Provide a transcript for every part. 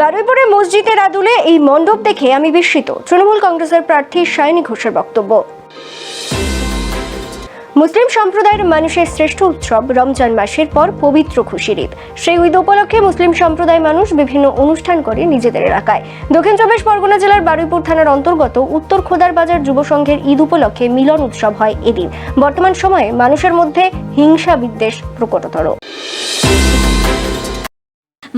বারুইপুরে মসজিদের আদুলে এই মণ্ডপ দেখে আমি বিস্মিত। তৃণমূল কংগ্রেসের প্রার্থী সায়নী ঘোষের বক্তব্য। মুসলিম সম্প্রদায়ের মানুষের শ্রেষ্ঠ উৎসব রমজান মাসের পর পবিত্র খুশির ঈদ। সেই ঈদ উপলক্ষে মুসলিম সম্প্রদায় মানুষ বিভিন্ন অনুষ্ঠান করে নিজেদের এলাকায়। দক্ষিণ চব্বিশ পরগনা জেলার বারুইপুর থানার অন্তর্গত উত্তর খোদার বাজার যুব সংঘের ঈদ উপলক্ষে মিলন উৎসব হয় এদিন। বর্তমান সময়ে মানুষের মধ্যে হিংসা বিদ্বেষ প্রকটতর।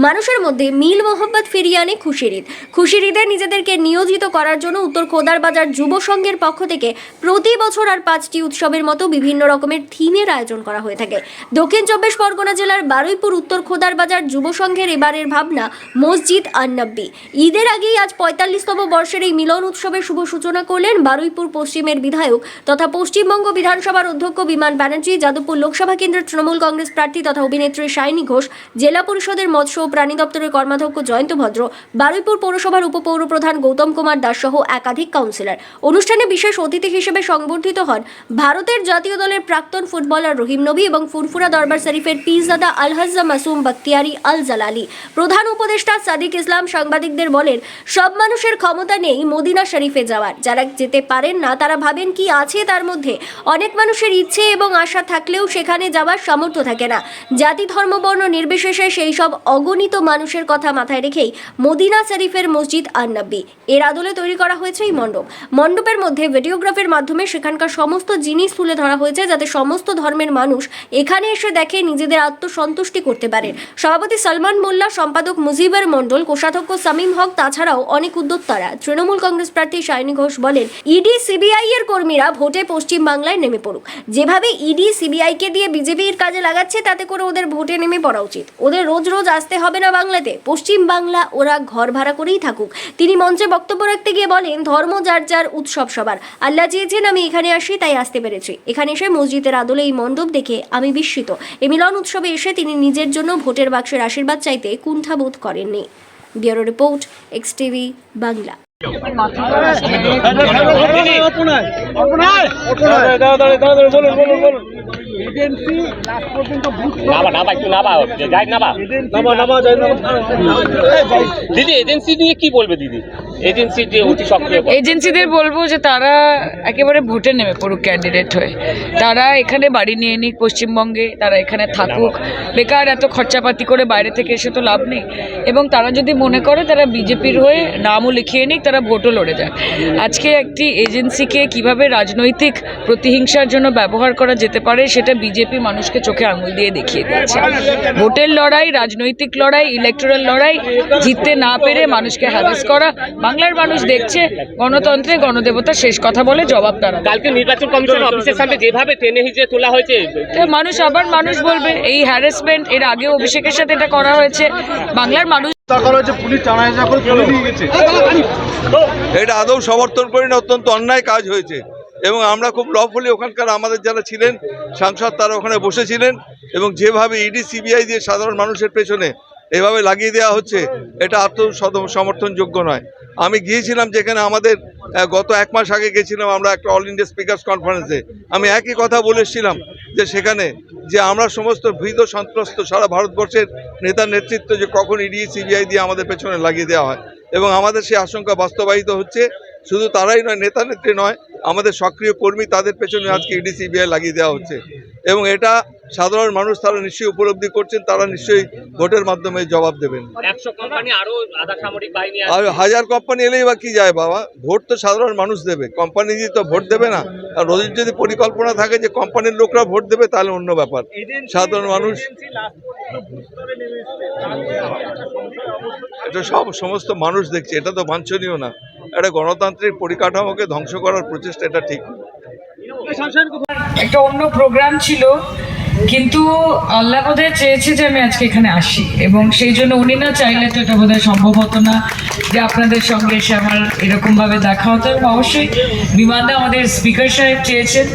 মানুষের মধ্যে মিল মোহব্বত ফিরিয়ে আনে খুশির ঈদ। খুশির ঈদে নিজেদেরকে নিয়োজিত করার জন্য উত্তর খোদার বাজার যুব সংঘের পক্ষ থেকে প্রতি বছর আর পাঁচটি উৎসবের মতো বিভিন্ন রকমের থিমের আয়োজন করা হয়ে থাকে। দক্ষিণ চব্বিশ পরগনা জেলার বারুইপুর উত্তর খোদার বাজার যুব সংঘের এবারের ভাবনা, মসজিদ আন্নাব্বি। ঈদের আগেই আজ পঁয়তাল্লিশতম বর্ষের এই মিলন উৎসবের শুভ সূচনা করলেন বারুইপুর পশ্চিমের বিধায়ক তথা পশ্চিমবঙ্গ বিধানসভার অধ্যক্ষ বিমান ব্যানার্জি, যাদবপুর লোকসভা কেন্দ্রের তৃণমূল কংগ্রেস প্রার্থী তথা অভিনেত্রী সায়নী ঘোষ, জেলা পরিষদের মৎস্য ও প্রাণী দপ্তরের কর্মাধ্যক্ষ জয়ন্ত ভদ্র, বারুইপুর পৌরসভার উপপৌর প্রধান গৌতম কুমার দাস সহ একাধিক কাউন্সিলর অনুষ্ঠানে বিশেষ অতিথি হিসেবে সংবর্ধিত হন ভারতের জাতীয় দলের প্রাক্তন ফুটবলার রহিম নবী এবং ফুরফুরা দরবার শরীফের পিসদাদা আলহাজ্জা মাসুম বখতিয়ারি আল জালালি প্রধান উপদেষ্টা সাদিক ইসলাম সাংবাদিকদের বলেন, সব মানুষের ক্ষমতা নেই মদিনা শরীফে যাওয়ার। যারা যেতে পারেন না, তারা ভাবেন কি আছে তার মধ্যে। অনেক মানুষের ইচ্ছে এবং আশা থাকলেও সেখানে যাওয়ার সামর্থ্য থাকে না। জাতি, ধর্ম, বর্ণ নির্বিশেষে সেই সব অগণিত মানুষের কথা মাথায় রেখেই মদিনা শরীফের মসজিদ আন্নাব্বি। এর আদলে তৈরি করা হয়েছে এই মণ্ডপ। মণ্ডপের মধ্যে ভিডিওগ্রাফির মাধ্যমে সেখানকার সমস্ত জিনিস তুলে ধরা হয়েছে যাতে সমস্ত ধর্মের মানুষ এখানে এসে দেখে নিজেদের আত্মসন্তুষ্টি করতে পারেন সভাপতি সলমান মোল্লা, সম্পাদক মুজিবের মণ্ডল, কোষাধ্যক্ষ সামিম হক, তাছাড়াও অনেক উদ্যোক্তারা। তৃণমূল কংগ্রেস প্রার্থী শাইনী ঘোষ বলেন, ইডি, সিবিআই এর কর্মীরা ভোটে পশ্চিম বাংলায় নেমে পড়ুক। যেভাবে ইডি, সিবিআই কে দিয়ে বিজেপির কাজে লাগাচ্ছে, তাতে করে ওদের ভোটে নেমে পড়া উচিত। ওদের রোজ রোজ আসতে হবে না বাংলাতে। পশ্চিম বাংলা ওরা ঘর ভাড়া করেই থাকুক। তিনি মঞ্চে বক্তব্য রাখতে গিয়ে বলেন, ধর্ম যার যার উৎসব সবার। আল্লাহ চেয়েছেন আমি এখানে আসি, তাই আসতে পেরেছি। এখানে এসে মসজিদের আদলে এই মণ্ডপ দেখে আমি বিস্মিত। এ মিলন উৎসবে এসে তিনি নিজের জন্য ভোটের বাক্সের আশীর্বাদ চাইতে কুণ্ঠাবোধ করেননি। Bureau report X TV Bangla নাবা নাবা একটু নাবা যাই নাবা নামা নামা দিদি এজেন্সি নিয়ে কি বলবে দিদি? এজেন্সি যে অতি সক্রিয় এজেন্সিদের বলব যে তারা একেবারে ভোটে নেমে পড়ুক ক্যান্ডিডেট হয়ে। তারা এখানে বাড়ি নিয়ে নিক পশ্চিমবঙ্গে তারা এখানে থাকুক। বেকার এত খরচাপাতি করে বাইরে থেকে এসে তো লাভ নেই। এবং তারা যদি মনে করে তারা বিজেপির হয়ে নামও লিখিয়ে নিক তারা ভোটও লড়ে যাক। আজকে একটি এজেন্সিকে কীভাবে রাজনৈতিক প্রতিহিংসার জন্য ব্যবহার করা যেতে পারে সেটা বিজেপি মানুষকে চোখে আঙুল দিয়ে দেখিয়ে দিয়েছে। ভোটের লড়াই রাজনৈতিক লড়াই ইলেকটোরাল লড়াই জিততে না পেরে মানুষকে হ্যারাস করা বাংলার মানুষ দেখছে গণতন্ত্রে গণদেবতা শেষ কথা বলে জবাব তারা কালকে নির্বাচন কমিশন অফিসের সামনে যেভাবে টেনে হিজে তোলা হয়েছে মানুষ আবার মানুষ বলবে এই হ্যারাসমেন্ট এর আগে অভিষেকের সাথে এটা করা হয়েছে। বাংলার মানুষ এটা আদৌ সমর্থন করি না অত্যন্ত অন্যায় কাজ হয়েছে। এবং আমরা খুব লফুলি ওখানকার আমাদের যারা ছিলেন, সাংসদ তারা ওখানে বসেছিলেন এবং যেভাবে ইডি, সিবিআই দিয়ে সাধারণ মানুষের পেছনে এভাবে লাগিয়ে দেওয়া হচ্ছে, এটা আত্ম সমর্থনযোগ্য নয়। আমি গিয়েছিলাম যেখানে আমাদের গত এক মাস আগে গেছিলাম আমরা একটা অল ইন্ডিয়া স্পিকার্স কনফারেন্সে আমি একই কথা বলেছিলাম যে সেখানে যে আমরা সমস্ত ভীত সন্ত্রস্ত সারা ভারতবর্ষের নেতার নেতৃত্ব যে কখন ইডি, সিবিআই দিয়ে আমাদের পেছনে লাগিয়ে দেওয়া হয়। এবং আমাদের সেই আশঙ্কা বাস্তবায়িত হচ্ছে শুধু তারাই নয় নেতা নেত্রী নয় আমাদের সক্রিয় কর্মী তাদের পেছনে আজকে ইডি সিবিআই লাগিয়ে দেওয়া হচ্ছে। এবং এটা সাধারণ মানুষ তারা নিশ্চয়ই উপলব্ধি করছেন তারা নিশ্চয়ই ভোটের মাধ্যমে জবাব দেবেন। আরও হাজার কোম্পানি এলেই বা কি যায় বাবা? ভোট তো সাধারণ মানুষ দেবে। কোম্পানি দিয়ে তো ভোট দেবে না আর ওদের যদি পরিকল্পনা থাকে যে কোম্পানির লোকরা ভোট দেবে তাহলে অন্য ব্যাপার। সাধারণ মানুষ এটা সব সমস্ত মানুষ দেখছে এটা তো বাঞ্ছনীয় না। একটা গণতান্ত্রিক পরিকাঠামোকে ধ্বংস করার প্রচেষ্টা, এটা ঠিক। একটা অন্য প্রোগ্রাম ছিল, কিন্তু আল্লাহ বোধহয় চেয়েছে যে আমি আজকে এখানে আসি, এবং সেই জন্য উনি না চাইলে তো এটা বোধহয় সম্ভব হতো না যে আপনাদের সঙ্গে এসে আমার এরকমভাবে দেখা হতো, এবং অবশ্যই বিমানদা আমাদের স্পিকার সাহেব চেয়েছেন।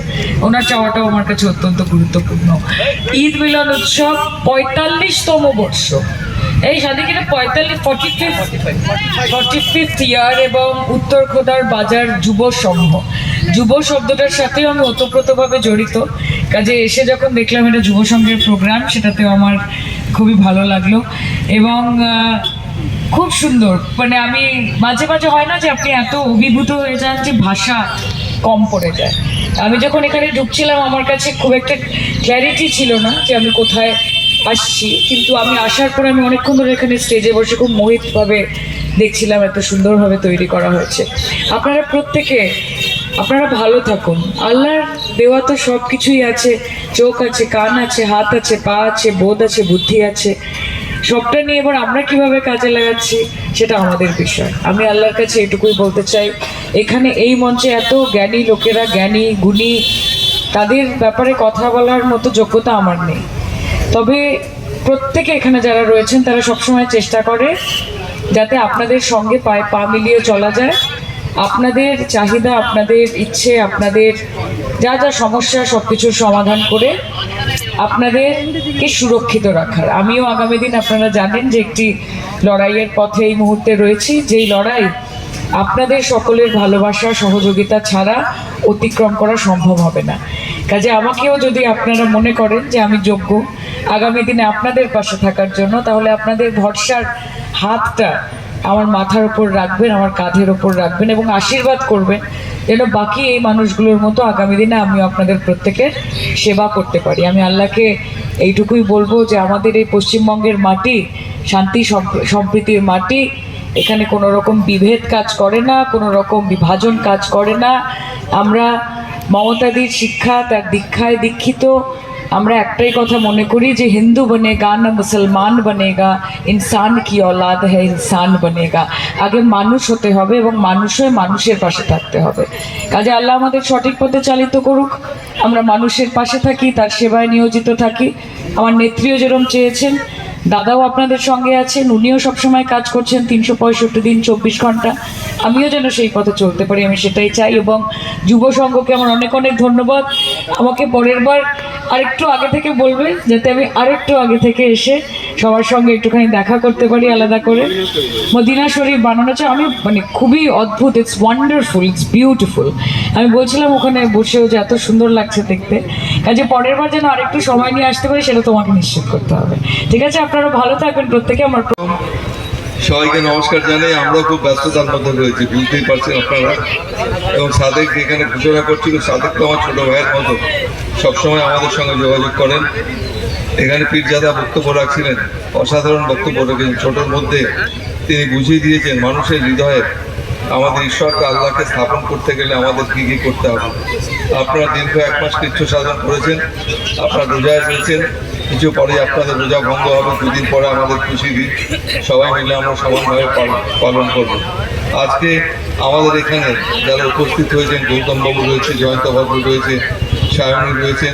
ওনার চাওয়াটাও আমার কাছে অত্যন্ত গুরুত্বপূর্ণ। ঈদ মিলন উৎসব পঁয়তাল্লিশতম বর্ষ। এই সাদিকের পঁয়তাল্লিশ ফর্টি ফর্টি ফিফথ ইয়ার এবং উত্তর খোদার বাজার যুব সংঘ যুব শব্দটার সাথেও আমি ওতপ্রোতভাবে জড়িত। কাজে এসে যখন দেখলাম এটা যুব সংঘের প্রোগ্রাম সেটাতেও আমার খুবই ভালো লাগল। এবং খুব সুন্দর। মানে আমি, মাঝে মাঝে হয় না যে আপনি এত অভিভূত হয়ে যান যে ভাষা কম পড়ে যায়। আমি যখন এখানে ঢুকছিলাম, আমার কাছে খুব একটা ক্ল্যারিটি ছিল না যে আমি কোথায় আসছি। কিন্তু আমি আসার পর আমি অনেকক্ষণ ধরে এখানে স্টেজে বসে খুব মোহিতভাবে দেখছিলাম এত সুন্দরভাবে তৈরি করা হয়েছে। আপনারা প্রত্যেকে, আপনারা ভালো থাকুন। আল্লাহর দেওয়া তো সব কিছুই আছে। চোখ আছে, কান আছে, হাত আছে, পা আছে, বোধ আছে, বুদ্ধি আছে। সবটা নিয়ে এবার আমরা কীভাবে কাজে লাগাচ্ছি, সেটা আমাদের বিষয়। আমি আল্লাহর কাছে এটুকুই বলতে চাই, এখানে এই মঞ্চে এত জ্ঞানী লোকেরা, জ্ঞানী, গুণী, তাদের ব্যাপারে কথা বলার মতো যোগ্যতা আমার নেই। তবে প্রত্যেকে এখানে যারা রয়েছেন, তারা সবসময় চেষ্টা করে যাতে আপনাদের সঙ্গে পায়ে পা মিলিয়ে চলা যায়। আপনাদের চাহিদা, আপনাদের ইচ্ছে, আপনাদের যা যা সমস্যা সব কিছুর সমাধান করে আপনাদেরকে সুরক্ষিত রাখার। আমিও আগামী দিন আপনারা জানেন যে একটি লড়াইয়ের পথে এই মুহূর্তে রয়েছি, যেই লড়াই আপনাদের সকলের ভালোবাসা, সহযোগিতা ছাড়া অতিক্রম করা সম্ভব হবে না। কাজে আমাকেও যদি আপনারা মনে করেন যে আমি যোগ্য, আগামী দিনে আপনাদের পাশে থাকার জন্য, তাহলে আপনাদের ভরসার হাতটা আমার মাথার উপর রাখবেন, আমার কাঁধের ওপর রাখবেন এবং আশীর্বাদ করবেন যেন বাকি এই মানুষগুলোর মতো আগামী দিনে আমি আপনাদের প্রত্যেকের সেবা করতে পারি। আমি আল্লাহকে এইটুকুই বলব যে আমাদের এই পশ্চিমবঙ্গের মাটি, শান্তি সম্প্রীতির মাটি, এখানে কোনো রকম বিভেদ কাজ করে না কোনো রকম বিভাজন কাজ করে না। আমরা মমতাদির শিক্ষা, তার দীক্ষায় দীক্ষিত। আমরা একটাই কথা মনে করি যে হিন্দু বনেগা, না মুসলমান বনেগা, ইনসান কি অলাদ হ্যাঁ ইনসান বনেগা। আগে মানুষ হতে হবে এবং মানুষ হয়ে মানুষের পাশে থাকতে হবে। কাজে আল্লাহ আমাদের সঠিক পথে চালিত করুক। আমরা মানুষের পাশে থাকি, তার সেবায় নিয়োজিত থাকি। আমার নেত্রীও যেরম চেয়েছেন দাদাও আপনাদের সঙ্গে আছেন উনিও সবসময় কাজ করছেন তিনশো পঁয়ষট্টি দিন, চব্বিশ ঘণ্টা। আমিও যেন সেই পথে চলতে পারি, আমি সেটাই চাই এবং যুব সংঘকে আমার অনেক অনেক ধন্যবাদ। আমাকে পরের বার আরেকটু আগে থেকে বলবে, যাতে আমি আরেকটু আগে থেকে এসে সবার সঙ্গে একটুখানি দেখা করতে পারি আলাদা করে। মদিনা শরীফ বানানো চাই আমি মানে খুবই অদ্ভুত ইটস ওয়ান্ডারফুল ইটস বিউটিফুল আমি বলছিলাম ওখানে বসেও যে এত সুন্দর লাগছে দেখতে। কাজে পরের বার যেন আরেকটু সময় নিয়ে আসতে পারি, সেটা তোমাকে নিশ্চিত করতে হবে। ঠিক আছে, আপনারা ভালো থাকবেন, প্রত্যেকে আমার সবাইকে নমস্কার জানাই, আমরাও খুব ব্যস্ততার মধ্যে রয়েছি, বুঝতেই পারছেন আপনারা। এবং সাদেক এখানে ঘোষণা করছিল, সাদেক তো আমার ছোট ভাইয়ের মতো। সবসময় আমাদের সঙ্গে যোগাযোগ করেন। এখানে পীরজাদা বক্তব্য রাখছিলেন। অসাধারণ বক্তব্য রেখেছেন। ছোটোর মধ্যে তিনি বুঝিয়ে দিয়েছেন মানুষের হৃদয়ে আমাদের ঈশ্বরকে আল্লাহকে স্থাপন করতে গেলে আমাদের কী কী করতে হবে। আপনারা দীর্ঘ এক মাস কৃচ্ছ সাধন করেছেন, আপনারা রোজায় রয়েছেন। কিছু পরে আপনাদের রোজা ভঙ্গ হবে, দুদিন পরে আমাদের খুশি দিন। সবাই মিলে আমরা সমানভাবে পালন- করব। আজকে আমাদের এখানে যারা উপস্থিত হয়েছেন, গৌতম বাবু রয়েছে, জয়ন্ত বাবু রয়েছে সায়নী রয়েছেন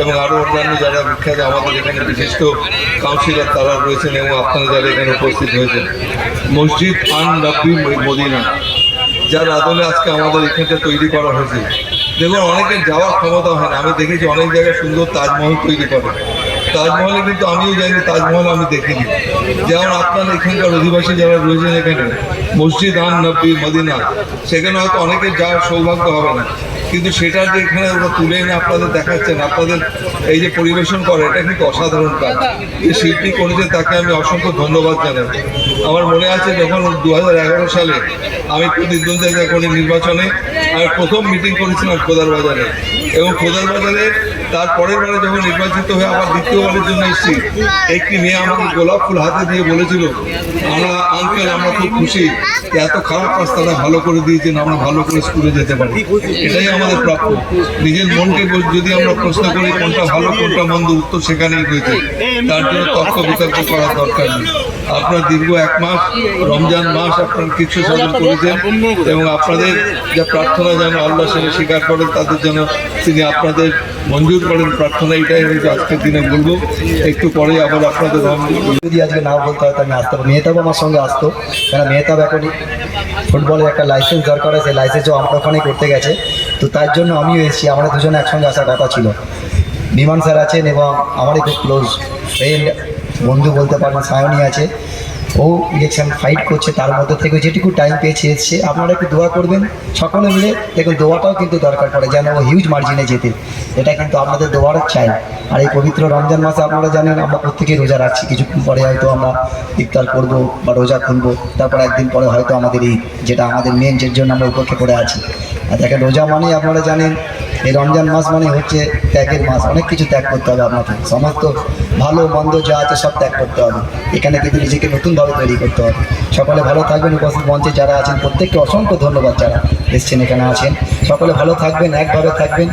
এবং আরও অন্যান্য যারা বিখ্যাত আমাদের এখানে বিশিষ্ট কাউন্সিলর তারা রয়েছেন এবং আপনারা যারা এখানে উপস্থিত হয়েছেন। মসজিদ আন নব্বী মদিনা, যার আদলে আজকে আমাদের এখানটা তৈরি করা হয়েছে। দেখুন, অনেকের যাওয়ার ক্ষমতা হয় না। আমি দেখেছি অনেক জায়গায় সুন্দর তাজমহল তৈরি করে। তাজমহলে কিন্তু আমিও যাইনি, তাজমহল আমি দেখিনি। যেমন আপনার এখানকার অধিবাসী যারা রয়েছেন এখানে, মসজিদ আন নব্বী মদিনা, সেখানে হয়তো অনেকের যাওয়ার সৌভাগ্য হবে না। কিন্তু সেটা যে এখানে ওরা তুলে এনে আপনাদের দেখাচ্ছেন, আপনাদের এই যে পরিবেশন করে, এটা কিন্তু অসাধারণ কাজ। যে শিল্পী করেছে, তাকে আমি অসংখ্য ধন্যবাদ জানাই। আমার মনে আছে যখন দু হাজার এগারো সালে আমি প্রতিদ্বন্দ্বিতা করি নির্বাচনে, আমি প্রথম মিটিং করেছিলাম খোদার বাজারে। এবং খোদার বাজারে তার পরের বারে যখন নির্বাচিত হয়ে আবার দ্বিতীয়বারের জন্য এসেছি, একটি মেয়ে আমাকে গোলাপ ফুল হাতে দিয়ে বলেছিল, আমরা আঙ্কেল আমরা খুব খুশি। এত খারাপ রাস্তাটা ভালো করে দিয়েছেন, আমরা ভালো করে স্কুলে যেতে পারি এটাই আমাদের প্রাপ্য। নিজের মনকে যদি আমরা প্রশ্ন করি, কোনটা ভালো, কোনটা মন্দ, উত্তর সেখানেই রয়েছে তার জন্য তর্ক বিতর্ক করার দরকার নেই। আপনার দীর্ঘ এক মাস, রমজান মাস আপনার কিছু সাধন করেছেন এবং আপনাদের যা প্রার্থনা যেন আল্লাহ সেটা স্বীকার করেন, তাদের জন্য তিনি আপনাদের মঞ্জুর করেন। প্রার্থনা এটাই আমি আজকের দিনে বলব। একটু পরে আবার আপনাদের যদি আজকে না বলতে হয়তো আমি আসতে পারি মেহতাব আমার সঙ্গে আসতো। কেন মেহতাব এখন ফুটবলের একটা লাইসেন্স দরকার হয় সেই লাইসেন্সও আমরা ওখানেই করতে গেছে। তো তার জন্য আমিও এসেছি আমরা দুজনে একসঙ্গে আসার কথা ছিল। বিমান স্যার আছেন এবং আমারই খুব ক্লোজ ফ্রেন্ড বন্ধু বলতে পারেন সায়নী আছে। ও ইলেকশন ফাইট করছে, তার মধ্যে থেকে যেটুকু টাইম পেয়েছে এসছে আপনারা একটু দোয়া করবেন। সকলে মিলে দেখুন, দোয়াটাও কিন্তু দরকার পড়ে, যেন ও হিউজ মার্জিনে যেতে। এটা কিন্তু আপনাদের দোয়ার চাই। আর এই পবিত্র রমজান মাসে আপনারা জানেন, আমরা প্রত্যেকেই রোজা রাখছি। কিছুক্ষণ পরে হয়তো আমরা ইফতার করব বা রোজা খুলবো, তারপর একদিন পরে হয়তো আমাদের এই, যেটা আমাদের মেন যে জন্য আমরা উপেক্ষা করে আছি। আর দেখেন, রোজা মানে আপনারা জানেন এই রমজান মাস মানে হচ্ছে ত্যাগের মাস। অনেক কিছু ত্যাগ করতে হবে আপনাকে। সমস্ত ভালো, মন্দ যা আছে সব ত্যাগ করতে হবে। এখানে কিন্তু নিজেকে নতুনভাবে তৈরি করতে হবে। সকলে ভালো থাকবেন, উপস্থিত মঞ্চে যারা আছেন, প্রত্যেককে অসংখ্য ধন্যবাদ যারা এসছেন, এখানে আছেন। সকলে ভালো থাকবেন, একভাবে থাকবেন